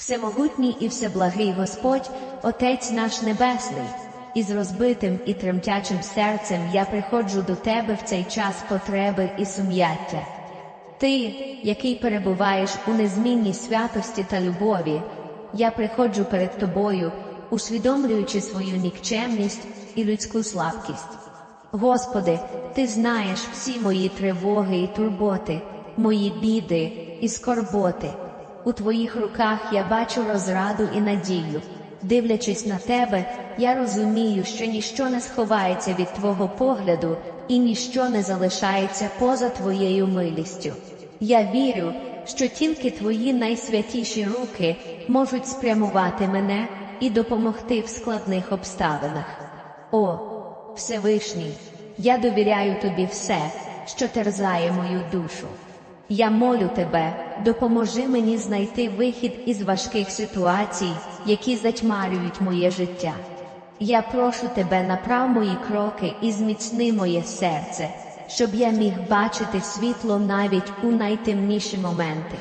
Всемогутній і всеблагий Господь, Отець наш Небесний, із розбитим і тремтячим серцем я приходжу до Тебе в цей час потреби і сум'яття. Ти, який перебуваєш у незмінній святості та любові, я приходжу перед Тобою, усвідомлюючи свою нікчемність і людську слабкість. Господи, Ти знаєш всі мої тривоги і турботи, мої біди і скорботи. У Твоїх руках я бачу розраду і надію. Дивлячись на Тебе, я розумію, що ніщо не сховається від Твого погляду і ніщо не залишається поза Твоєю милістю. Я вірю, що тільки Твої найсвятіші руки можуть спрямувати мене і допомогти в складних обставинах. О, Всевишній, я довіряю тобі все, що терзає мою душу. Я молю тебе, допоможи мені знайти вихід із важких ситуацій, які затьмарюють моє життя. Я прошу тебе, направ мої кроки і зміцни моє серце, щоб я міг бачити світло навіть у найтемніші моменти.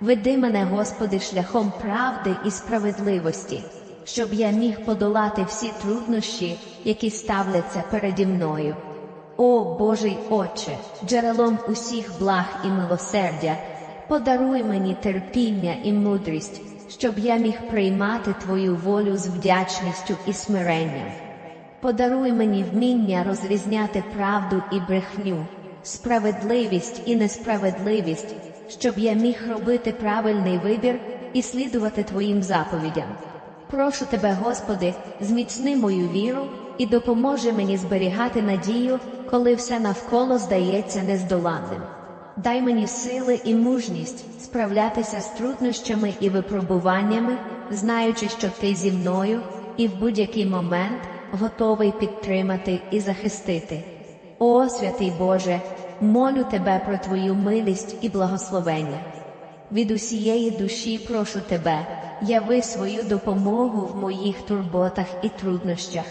Веди мене, Господи, шляхом правди і справедливості, щоб я міг подолати всі труднощі, які ставляться переді мною. О Божий Отче, джерелом усіх благ і милосердя, подаруй мені терпіння і мудрість, щоб я міг приймати Твою волю з вдячністю і смиренням. Подаруй мені вміння розрізняти правду і брехню, справедливість і несправедливість, щоб я міг робити правильний вибір і слідувати Твоїм заповідям. Прошу тебе, Господи, зміцни мою віру і допоможи мені зберігати надію, коли все навколо здається нездоланним. Дай мені сили і мужність справлятися з труднощами і випробуваннями, знаючи, що ти зі мною і в будь-який момент готовий підтримати і захистити. О, святий Боже, молю тебе про Твою милість і благословення. Від усієї душі прошу тебе, яви свою допомогу в моїх турботах і труднощах.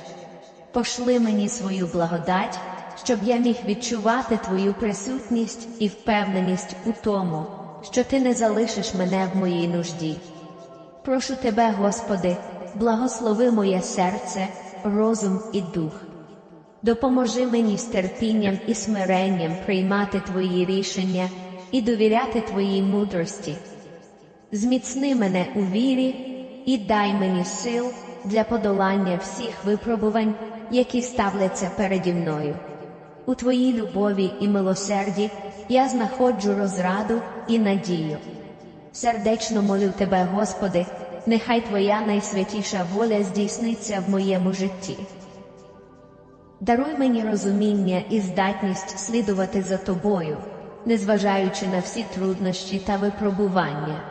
Пошли мені свою благодать, щоб я міг відчувати Твою присутність і впевненість у тому, що Ти не залишиш мене в моїй нужді. Прошу Тебе, Господи, благослови моє серце, розум і дух. Допоможи мені з терпінням і смиренням приймати Твої рішення і довіряти Твоїй мудрості. Зміцни мене у вірі і дай мені сил для подолання всіх випробувань, які ставляться переді мною. У Твоїй любові і милосерді я знаходжу розраду і надію. Сердечно молю Тебе, Господи, нехай Твоя найсвятіша воля здійсниться в моєму житті. Даруй мені розуміння і здатність слідувати за Тобою, незважаючи на всі труднощі та випробування.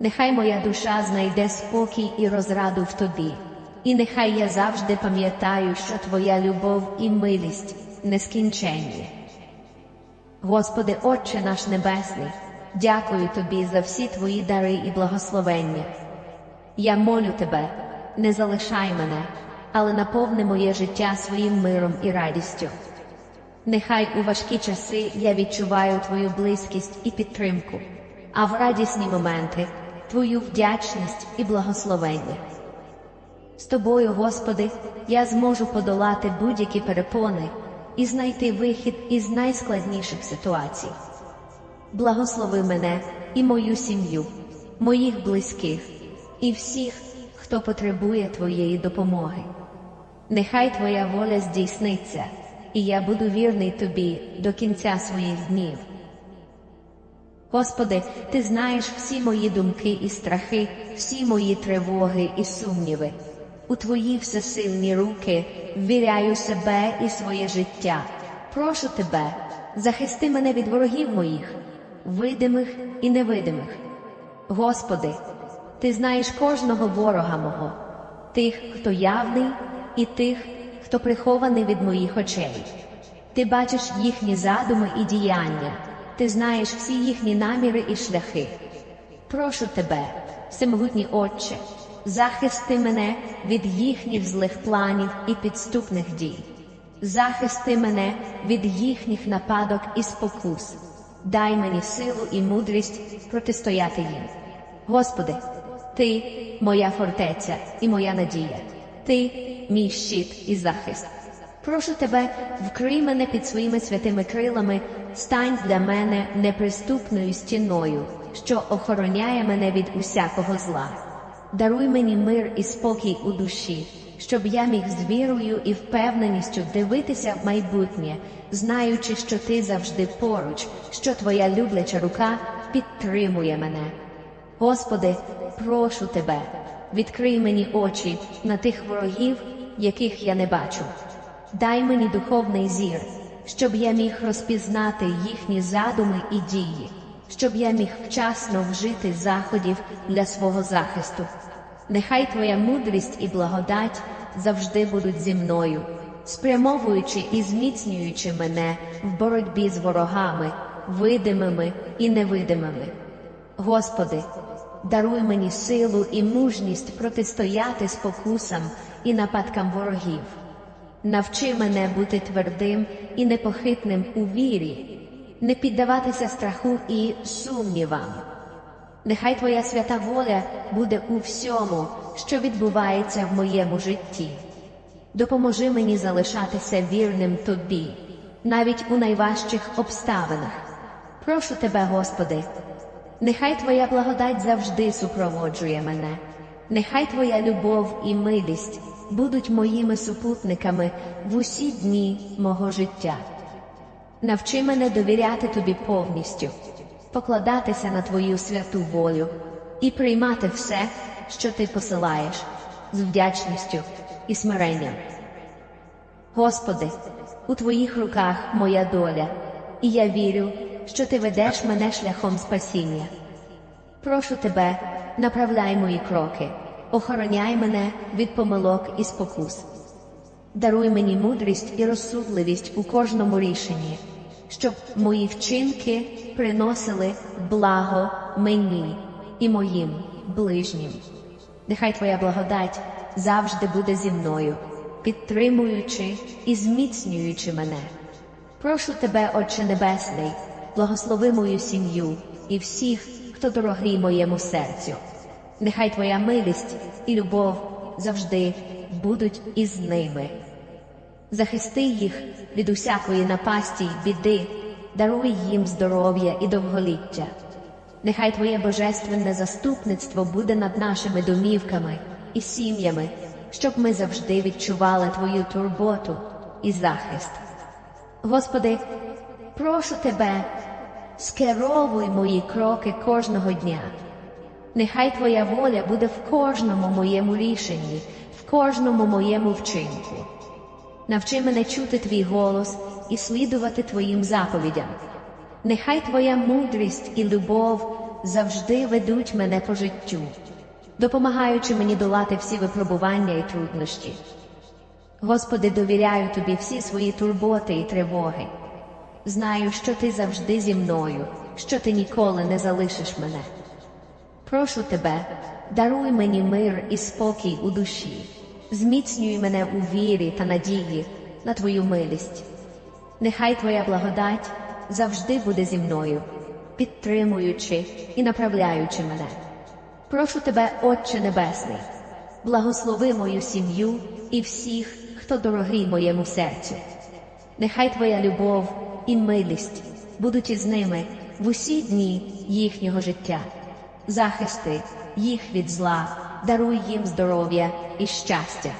Нехай моя душа знайде спокій і розраду в Тобі, і нехай я завжди пам'ятаю, що Твоя любов і милість нескінченні. Господи, Отче наш Небесний, дякую Тобі за всі Твої дари і благословення. Я молю Тебе, не залишай мене, але наповни моє життя своїм миром і радістю. Нехай у важкі часи я відчуваю Твою близькість і підтримку, а в радісні моменти Твою вдячність і благословення. З тобою, Господи, я зможу подолати будь-які перепони і знайти вихід із найскладніших ситуацій. Благослови мене і мою сім'ю, моїх близьких і всіх, хто потребує Твоєї допомоги. Нехай Твоя воля здійсниться, і я буду вірний Тобі до кінця своїх днів. Господи, Ти знаєш всі мої думки і страхи, всі мої тривоги і сумніви. У Твої всесильні руки ввіряю себе і своє життя. Прошу Тебе, захисти мене від ворогів моїх, видимих і невидимих. Господи, Ти знаєш кожного ворога мого, тих, хто явний, і тих, хто прихований від моїх очей. Ти бачиш їхні задуми і діяння, ти знаєш всі їхні наміри і шляхи. Прошу тебе, всемогутній Отче, захисти мене від їхніх злих планів і підступних дій. Захисти мене від їхніх нападок і спокус. Дай мені силу і мудрість протистояти їм. Господи, Ти моя фортеця і моя надія. Ти мій щит і захист. Прошу тебе, вкрий мене під своїми святими крилами, стань для мене неприступною стіною, що охороняє мене від усякого зла. Даруй мені мир і спокій у душі, щоб я міг з вірою і впевненістю дивитися в майбутнє, знаючи, що ти завжди поруч, що твоя любляча рука підтримує мене. Господи, прошу тебе, відкрий мені очі на тих ворогів, яких я не бачу. Дай мені духовний зір, щоб я міг розпізнати їхні задуми і дії, щоб я міг вчасно вжити заходів для свого захисту. Нехай Твоя мудрість і благодать завжди будуть зі мною, спрямовуючи і зміцнюючи мене в боротьбі з ворогами, видимими і невидимими. Господи, даруй мені силу і мужність протистояти спокусам і нападкам ворогів. Навчи мене бути твердим і непохитним у вірі, не піддаватися страху і сумнівам. Нехай Твоя свята воля буде у всьому, що відбувається в моєму житті. Допоможи мені залишатися вірним Тобі, навіть у найважчих обставинах. Прошу Тебе, Господи, нехай Твоя благодать завжди супроводжує мене, нехай Твоя любов і милість будуть моїми супутниками в усі дні мого життя. Навчи мене довіряти Тобі повністю, покладатися на Твою святу волю і приймати все, що Ти посилаєш, з вдячністю і смиренням. Господи, у Твоїх руках моя доля, і я вірю, що Ти ведеш мене шляхом спасіння. Прошу Тебе, направляй мої кроки, охороняй мене від помилок і спокус. Даруй мені мудрість і розсудливість у кожному рішенні, щоб мої вчинки приносили благо мені і моїм ближнім. Нехай Твоя благодать завжди буде зі мною, підтримуючи і зміцнюючи мене. Прошу Тебе, Отче Небесний, благослови мою сім'ю і всіх, хто дорогий моєму серцю. Нехай Твоя милість і любов завжди будуть із ними. Захисти їх від усякої напасті й біди, даруй їм здоров'я і довголіття. Нехай Твоє божественне заступництво буде над нашими домівками і сім'ями, щоб ми завжди відчували Твою турботу і захист. Господи, прошу Тебе, скеровуй мої кроки кожного дня. Нехай Твоя воля буде в кожному моєму рішенні, в кожному моєму вчинку. Навчи мене чути твій голос і слідувати Твоїм заповідям. Нехай Твоя мудрість і любов завжди ведуть мене по життю, допомагаючи мені долати всі випробування і труднощі. Господи, довіряю Тобі всі свої турботи і тривоги. Знаю, що Ти завжди зі мною, що Ти ніколи не залишиш мене. Прошу Тебе, даруй мені мир і спокій у душі, зміцнюй мене у вірі та надії на Твою милість. Нехай Твоя благодать завжди буде зі мною, підтримуючи і направляючи мене. Прошу Тебе, Отче Небесний, благослови мою сім'ю і всіх, хто дорогий моєму серцю. Нехай Твоя любов і милість будуть із ними в усі дні їхнього життя. Захисти їх від зла, даруй їм здоров'я і щастя.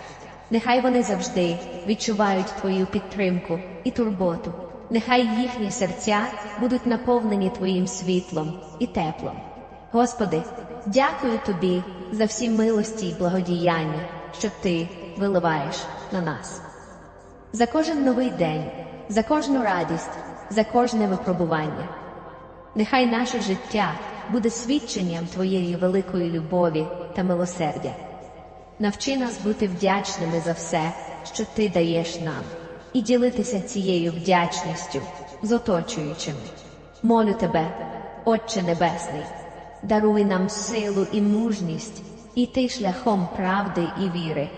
Нехай вони завжди відчувають Твою підтримку і турботу. Нехай їхні серця будуть наповнені Твоїм світлом і теплом. Господи, дякую Тобі за всі милості й благодіяння, що Ти виливаєш на нас. За кожен новий день, за кожну радість, за кожне випробування. Нехай наше життя буде свідченням Твоєї великої любові та милосердя. Навчи нас бути вдячними за все, що Ти даєш нам, і ділитися цією вдячністю з оточуючими. Молю Тебе, Отче Небесний, даруй нам силу і мужність іти шляхом правди і віри.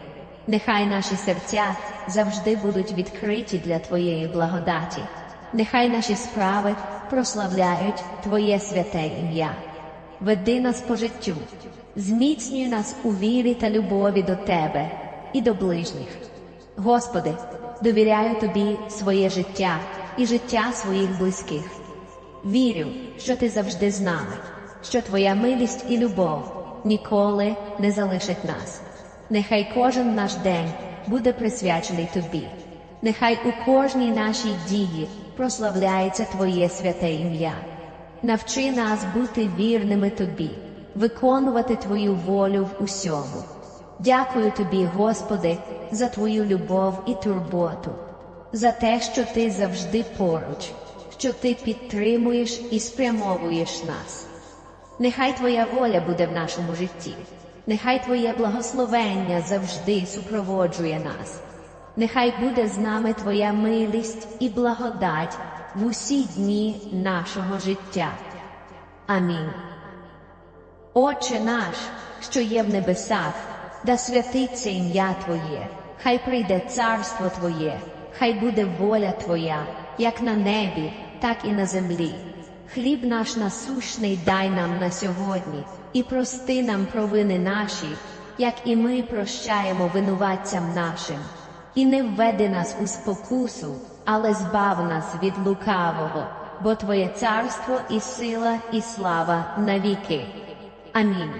Нехай наші серця завжди будуть відкриті для Твоєї благодаті. Нехай наші справи прославляють Твоє святе ім'я. веди нас по життю, зміцнюй нас у вірі та любові до Тебе і до ближніх. Господи, довіряю Тобі своє життя і життя своїх близьких. Вірю, що ти завжди з нами, що Твоя милість і любов ніколи не залишать нас. Нехай кожен наш день буде присвячений Тобі. Нехай у кожній нашій дії прославляється Твоє святе ім'я. Навчи нас бути вірними Тобі, виконувати Твою волю в усьому. Дякую Тобі, Господи, за Твою любов і турботу, за те, що Ти завжди поруч, що Ти підтримуєш і спрямовуєш нас. Нехай Твоя воля буде в нашому житті, нехай Твоє благословення завжди супроводжує нас. Нехай буде з нами Твоя милість і благодать в усі дні нашого життя. Амінь. Отче наш, що є в небесах, да святиться ім'я Твоє, хай прийде царство Твоє, хай буде воля Твоя, як на небі, так і на землі. Хліб наш насущний дай нам на сьогодні, і прости нам провини наші, як і ми прощаємо винуватцям нашим. І не введи нас у спокусу, але збав нас від лукавого, бо Твоє царство і сила, і слава навіки. Амінь.